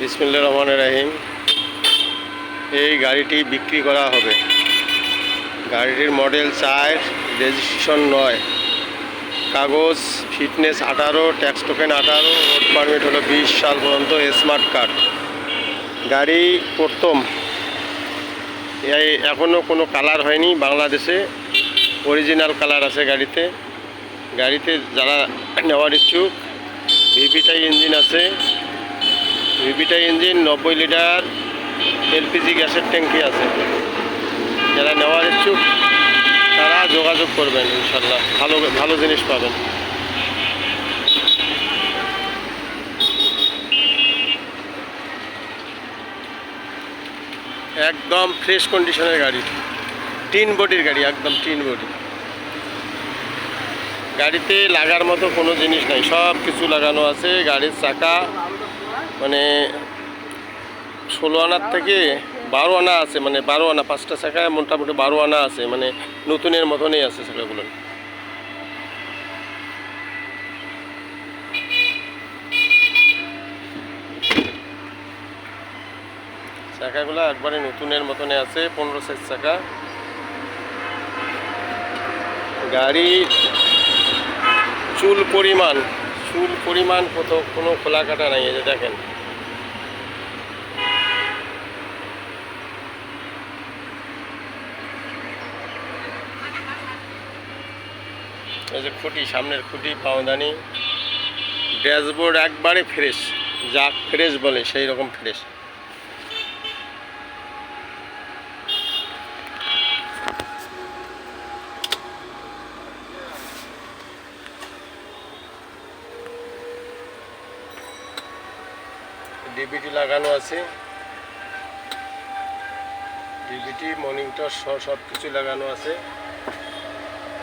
বিসমুল্লা রহমান রাহিম। এই গাড়িটি বিক্রি করা হবে। গাড়িটির মডেল চার, রেজিস্ট্রেশন নয়। কাগজ, ফিটনেস আঠারো, ট্যাক্স টোকেন আঠারো, রোড পারমিট হলো বিশ সাল পর্যন্ত স্মার্ট কার্ড। গাড়ি প্রথম। এই এখনও কোনো কালার হয়নি বাংলাদেশে। অরিজিনাল কালার আছে গাড়িতে। গাড়িতে যারা নেওয়ার ইচ্ছুক, ভিভিটাই ইঞ্জিন আছে। ভিভিটাই ইঞ্জিন, নব্বই লিটার এলপিজি গ্যাসের ট্যাঙ্কি আছে। যারা নেওয়ার ইচ্ছুক, তারা যোগাযোগ করবেন ইনশাল্লাহ। ভালো ভালো জিনিস পাবেন। একদম ফ্রেশ কন্ডিশনের গাড়ি। টিন বডির গাড়ি, একদম টিন বডি। গাড়িতে লাগার মতো কোনো জিনিস নাই। সব কিছু লাগানো আছে, গাড়ির চাকা মানে ষোলো আনার থেকে বারো আনা আছে মানে বারো আনা পাঁচটা চাকায় মোটামুটি বারো আনা আছে মানে নতুনের মতনই আছে চাকাগুলো চাকাগুলো একবারে নতুনের মতনে আছে, পনেরো সাইজ চাকা গাড়ি চুল পরিমাণ চুল পরিমাণ কত কোনো খোলা কাটা নাই যে দেখেন। এই যে খুঁটি, সামনের খুঁটি, পাওদানি। ড্যাশবোর্ড একবারে ফ্রেশ যা ফ্রেশ বলে, সেই রকম ফ্রেশ। ডিবিটি লাগানো আছে। ডিবিটি মনিটর সহ সব কিছু লাগানো আছে।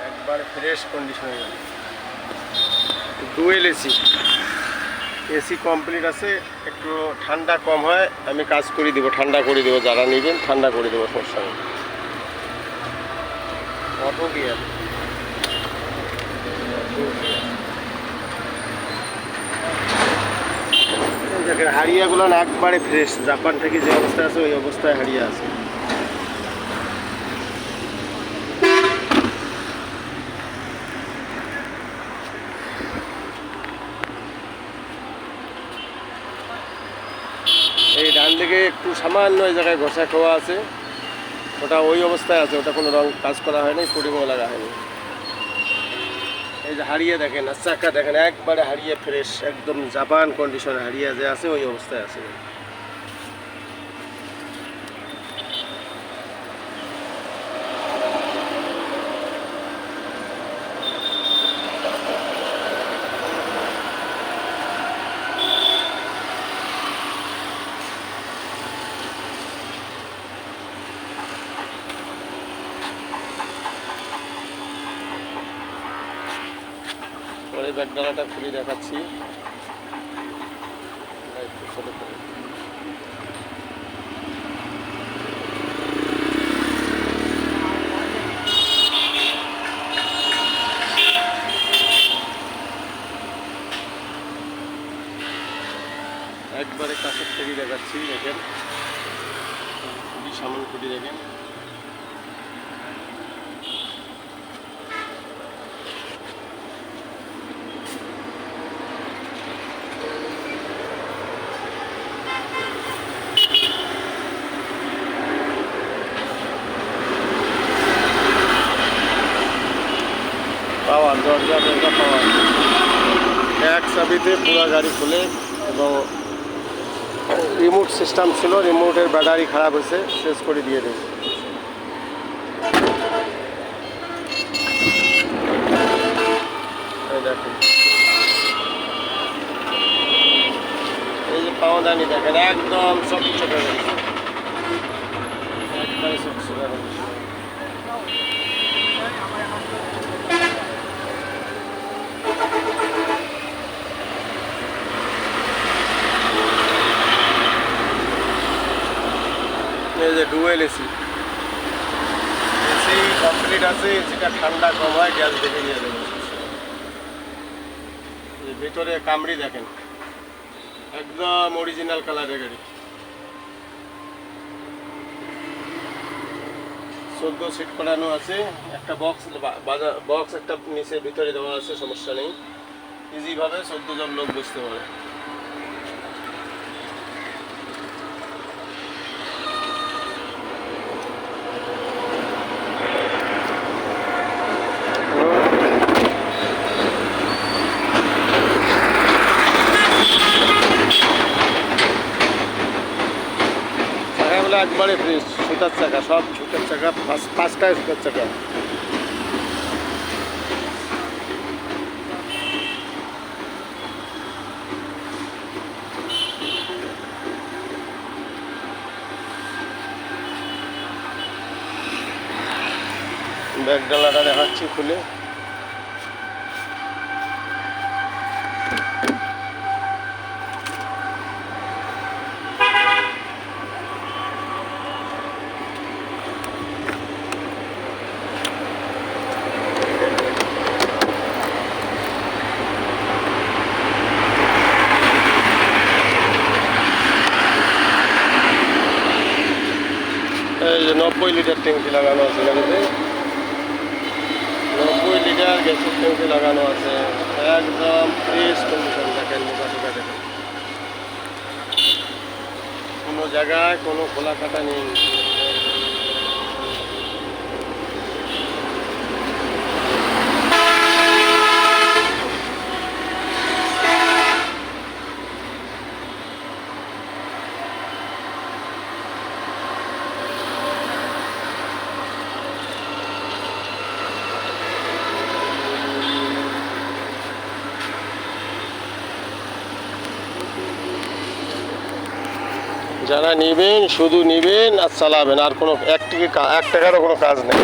একবার ফ্রেশ কন্ডিশনে গেল। ডুয়েল এসি এসি কমপ্লিট আছে, একটু ঠান্ডা কম হয়, আমি কাজ করে দেবো, ঠান্ডা করে দেবো, যারা নেবেন ঠান্ডা করে দেবো, সমস্যা নেই। অটো গিয়ার দেখেন হাড়িয়াগুলো একবারে ফ্রেশ জাপান থেকে যে অবস্থায় আছে, ওই অবস্থায় হাড়িয়া আছে। এই ডান দিকে একটু সামান্য জায়গায় ঘষা খাওয়া আছে। ওটা ওই অবস্থায় আছে, ওটা কোনো রং কাজ করা হয়নি পুডিংও লাগা হয়নি। এই যে হারিয়ে দেখেন, আর চাকা দেখেন, একবারে হারিয়ে ফ্রেশ একদম জাপান কন্ডিশনে হারিয়ে যে আছে, ওই অবস্থায় আছে। পরে ব্যাগডালাটা খুলে দেখাচ্ছি একটু ছোটো করে। একবারে কাছের থেকে দেখাচ্ছি দেখেন খুবই সামন খুঁটি দেখেন পাওয়ার, দরজা দরজা পাওয়ার। এক চাবিতে পুরো গাড়ি খুলে এবং রিমোট সিস্টেম ছিল, রিমোটের ব্যাটারি খারাপ হয়েছে, শেষ করে দিয়ে দেবে এই যে পাওদানি দেখেন, একদম একবারে সব ছোট ডুয়েল এসি। এসি আছে ঠান্ডা কম হয় গ্যাস দেখে নিয়ে ভিতরে কামড়ি দেখেন। একদম অরিজিনাল কালারের গাড়ি। চোদ্দ সিট করানো আছে। একটা বক্স বক্স একটা নিচে ভিতরে দেওয়া আছে, সমস্যা নেই। ইজিভাবে চোদ্দ জন লোক বসতে পারে। চাকাগুলো একবারে ফ্রেশ সুতার চাকা সব সুতার চাকা চাকা। ব্যাগ ডালাটা দেখাচ্ছি খুলে এই যে নব্বই লিটার ট্যাঙ্কি লাগানো আছে গাড়িতে নব্বই লিটার গ্যাসের ট্যাঙ্কি লাগানো আছে। একদম ফ্রেশ কন্ডিশন দেখেন মোটামুটি কোনো জায়গায় কোনো খোলা কাটা নেই। যারা নেবেন, শুধু নেবেন আর চালাবেন। আর কোনো, এক টিকে এক টাকারও কোনো কাজ নেই।